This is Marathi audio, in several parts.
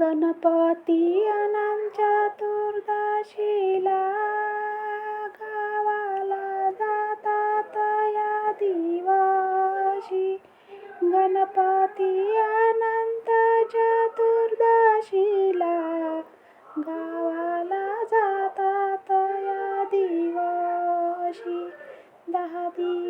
गणपती अनंत चतुर्दशीला गावाला जातात या दिवशी. गणपती अनंत चतुर्दशीला गावाला जातात या दिवशी. दहा दिवस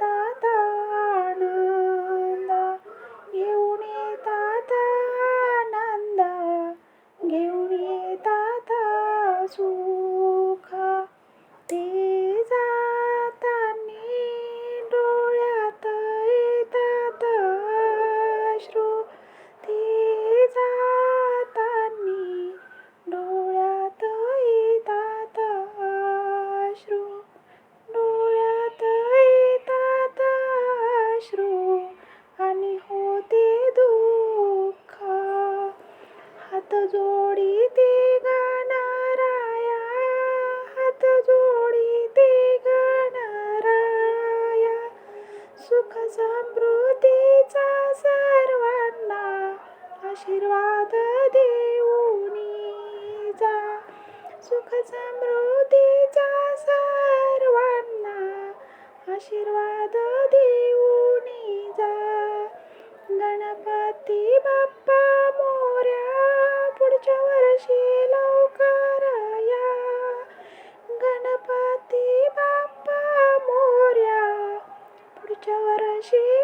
தாத்தா जोडी ते गणराया. हात जोडी ते गणराया. सुख समृद्धीचा सर्वांना आशीर्वाद देऊनी जा. सुख समृद्धीचा she?